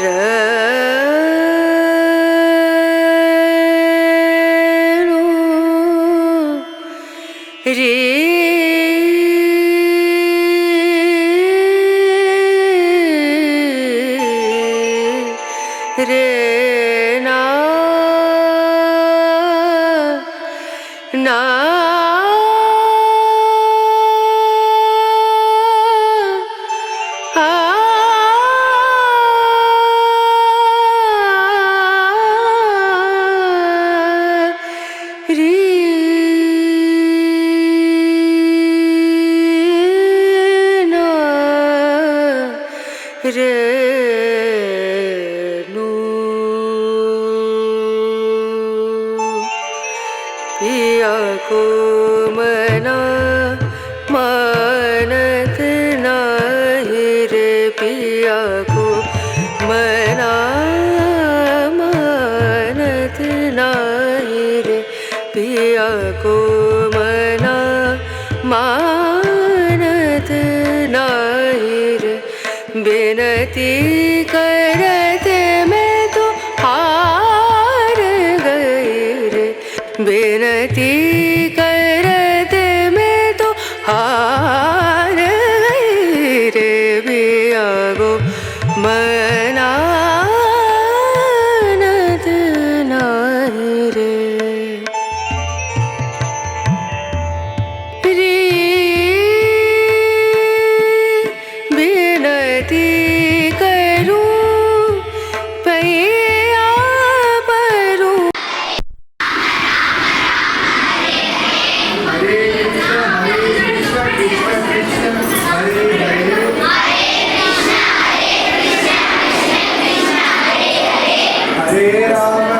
No. Nah. ரே पिया को मना मानत नाही रे पिया को मना मानत नाही रे पिया को मना मानत विनती क Será?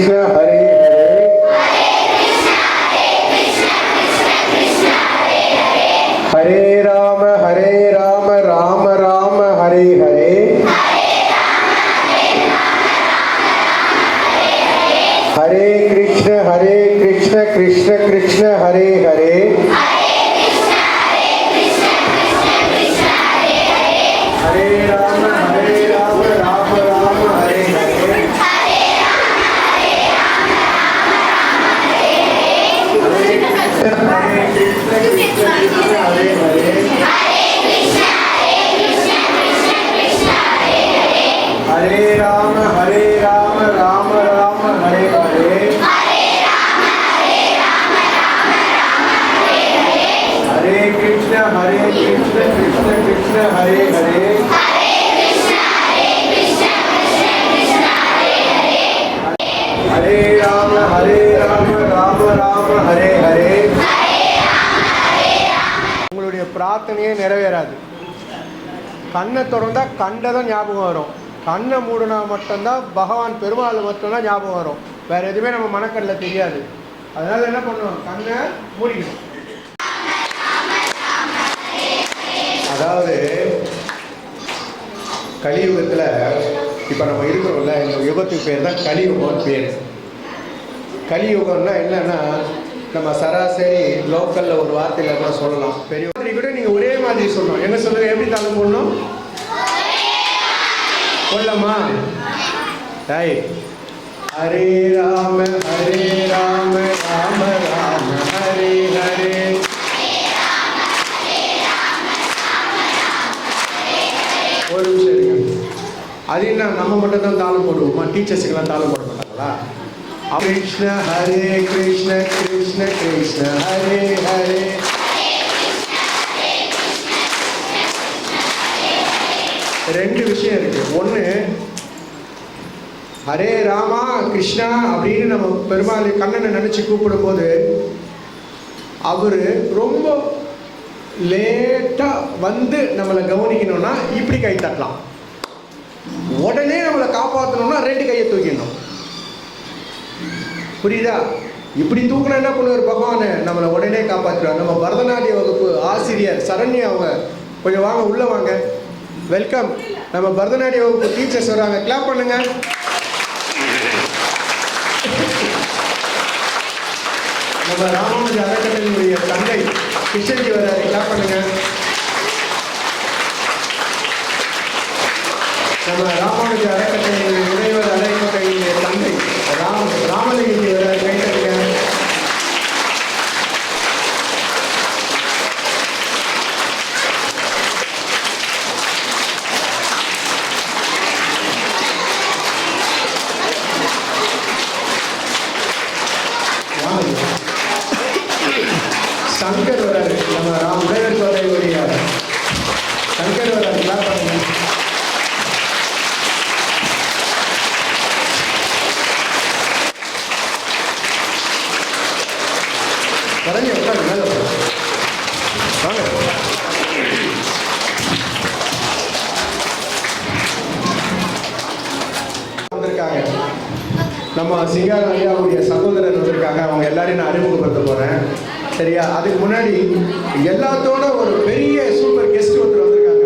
கண்ணை திறந்தா கண்டதான் ஞாபகம் வரும். கண்ணை மூடினா மட்டும்தான் பகவான் பெருமாள் மட்டும்தான் ஞாபகம் வரும். வேறு எதுவுமே நம்ம மனக்கண்ணில் தெரியாது. அதனால் என்ன பண்ணுவோம்? கண்ணை மூடிக்கணும் அதாவது கலியுகத்தில் இப்போ நம்ம இருக்கிறோம்ல இந்த யுகத்துக்கு பேர் தான் கலியுகம்னு பேர். கலியுகம்னா என்னன்னா நம்ம சராசரி லோக்கலில் ஒரு வார்த்தையில் கூட சொல்லலாம். பெரிய கூட நீங்கள் ஒரே மாதிரி சொல்லணும். என்ன சொல்லுங்க எப்படி தாளம் போடணும்? கொள்ளமா டாய் ஹரே ராம ஹரே ராம ராம ராம ஹரே ஹரே. ஒரு நிமிஷம் அது என்ன நம்ம மட்டும் தான் தாளம் போடுவோமா டீச்சர்ஸுக்கெல்லாம் தாளம் போட மாட்டாங்களா? கிருஷ்ண ஹரே கிருஷ்ண கிருஷ்ண கிருஷ்ண ஹரே ஹரே ரெண்டு விஷயம் இருக்கு. ஒன்று ஹரே ராமா கிருஷ்ணா அப்படின்னு நம்ம பெருமாள் கண்ணனை நினச்சி கூப்பிடும்போது அவர் ரொம்ப லேட்டாக வந்து நம்மளை கவனிக்கணும்னா இப்படி கை தட்டலாம். உடனே நம்மளை காப்பாற்றணும்னா ரெண்டு கையை தூக்கிடணும். புரியுதா? இப்படி தூக்கினா என்ன பண்ணுவார்? பகவான் நம்மளை உடனே காப்பாற்றுவார் நம்ம பரதநாட்டிய வகுப்பு ஆசிரியர் சரண்யா அவங்க கொஞ்சம் வாங்க உள்ளே வாங்க. வெல்கம் நம்ம பரதநாட்டிய வகுப்பு டீச்சர்ஸ் வராங்க. கிளாப் பண்ணுங்க. நம்ம ராமானுஜ அறக்கட்டளையினுடைய தந்தை கிருஷ்ணஜி வராரு. கிளாப் பண்ணுங்க. நம்ம ராமானுஜ அறக்கட்டளை முனைவர் அறக்கட்டளையினுடைய தந்தை ராம் ராமலிங்கி வராரு கைத்தட்டுங்க வாங்க. சங்கர் வராரு நம்ம ராம் உடையர் கோதையுடைய சங்கர் வராரு கிளாப் பண்ணுங்க கரஞ்சி உட்காரு மேலே உட்காரு. வாங்க வந்திருக்காங்க நம்ம சிங்கார ஐயாவுடைய சகோதரர் வந்திருக்காங்க அவங்க எல்லாரையும் நான் அறிமுகப்படுத்த போறேன் சரியா? அதுக்கு முன்னாடி எல்லாத்தோட ஒரு பெரிய சூப்பர் கெஸ்ட் ஒருத்தர் வந்திருக்காங்க.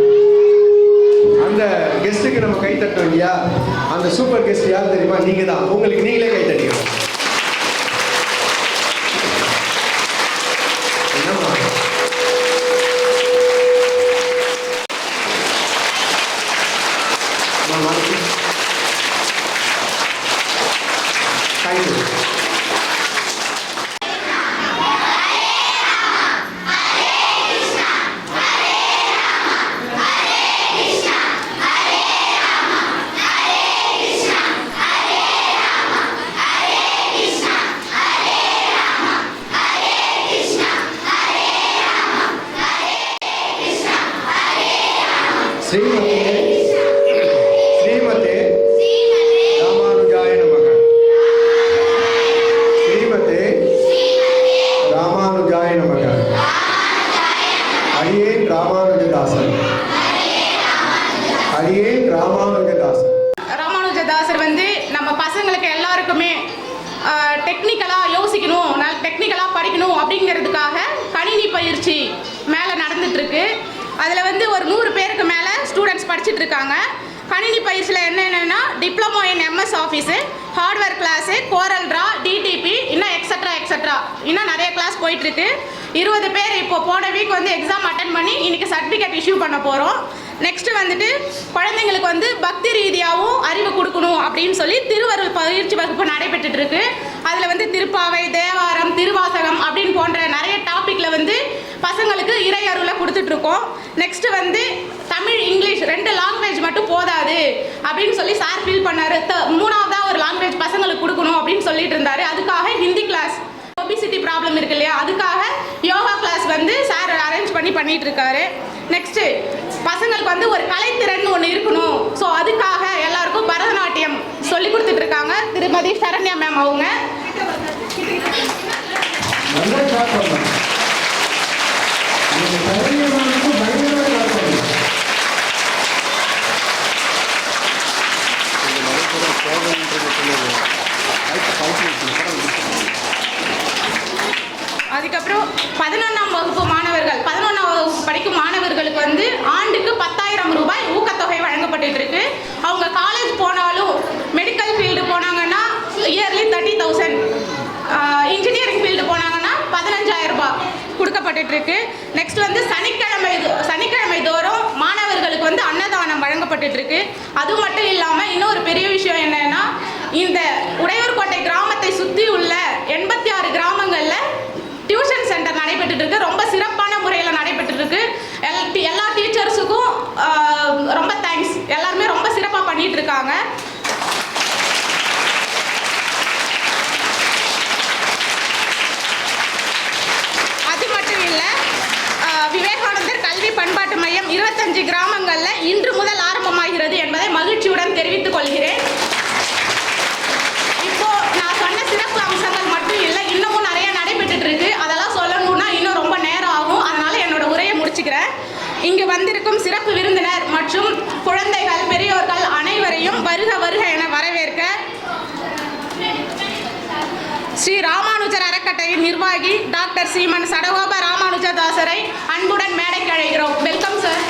அந்த கெஸ்ட்டுக்கு நம்ம கை தட்டோம் இல்லையா அந்த சூப்பர் கெஸ்ட் யார் தெரியுமா? நீங்க தான் உங்களுக்கு நீங்களே கை தட்டிக்கணும். என்னம்மா? Thank you. இருக்குது அதில் வந்து ஒரு நூறு பேருக்கு மேலே ஸ்டூடெண்ட்ஸ் படிச்சுட்டு இருக்காங்க. கணினி பயிற்சியில் என்னென்னா diploma in MS office hardware class Corel Draw DTP இன்னும் எக்ஸட்ரா எக்ஸட்ரா இன்னும் நிறைய கிளாஸ் போயிட்டுருக்கு இருபது பேர் இப்போ போன வீக் வந்து எக்ஸாம் அட்டன் பண்ணி இன்றைக்கி சர்டிஃபிகேட் இஷ்யூ பண்ண போகிறோம் நெக்ஸ்ட் வந்துட்டு குழந்தைங்களுக்கு வந்து பக்தி ரீதியாகவும் அறிவு கொடுக்கணும் அப்படின்னு சொல்லி திருவருள் பயிற்சி வகுப்பு நடைபெற்றுட்டு இருக்கு. அதில் வந்து திருப்பாவை தேவாரம் திருவாசகம் அப்படின்னு போன்ற நிறைய டாப்பிக்கில் வந்து பசங்களுக்கு இறை இருக்கோம் நெக்ஸ்ட் வந்து தமிழ் இங்கிலீஷ் ரெண்டு லாங்குவேஜ் மட்டும் போதாது அப்படின்னு சொல்லி சார் ஃபீல் பண்ணாரு. மூணாவதாக மூணாவதா ஒரு லாங்குவேஜ் பசங்களுக்கு கொடுக்கணும் அப்படின்னு சொல்லிட்டு இருந்தாரு. அதுக்காக ஹிந்தி கிளாஸ் ஒபிசிட்டி ப்ராப்ளம் இருக்கு இல்லையா? அதுக்காக யோகா கிளாஸ் வந்து சார் அரேஞ்ச் பண்ணி பண்ணிட்டு இருக்காரு. நெக்ஸ்ட் பசங்களுக்கு வந்து ஒரு கலைத்திறன் ஒன்று இருக்கணும். ஸோ அதுக்காக எல்லாருக்கும் பரதநாட்டியம் சொல்லி கொடுத்துட்டு இருக்காங்க. திருமதி சரண்யா மேம் அவங்க. அதுக்கப்புறம் பதினொன்றாம் வகுப்பு மாணவர்கள் பதினொன்றாம் வகுப்பு படிக்கும் மாணவர்களுக்கு வந்து ஆண்டுக்கு பத்தாயிரம் ரூபாய் ஊக்கத்தொகை வழங்கப்பட்டு இருக்கு அவங்க காலேஜ் போனாலும் மெடிக்கல் ஃபீல்டு போனாங்கன்னா yearly thirty thousand engineering field போனாங்கன்னா பதினஞ்சாயிரம் ரூபாய் கொடுக்கப்பட்டு இருக்கு நெக்ஸ்ட் வந்து சனிக்கிழமை சனிக்கிழமை தோறும் மாணவர்களுக்கு வந்து அன்னதானம் வழங்கப்பட்டு இருக்கு அது மட்டும் இல்லாமல் இன்னொரு பெரிய விஷயம் என்னன்னா இந்த உடையூர்கோட்டை கிராமத்தை சுற்றி உள்ள எண்பத்தி ஆறு கிராமங்களில் டியூஷன் சென்டர் நடைபெற்று இருக்கு. ரொம்ப சிறப்பாக ஸ்ரீ ராமானுஜர் அறக்கட்டளையின் நிர்வாகி டாக்டர் சீமன் சடகோப ராமானுஜதாசரை அன்புடன் மேடைக்கு அழைக்கிறோம். Welcome sir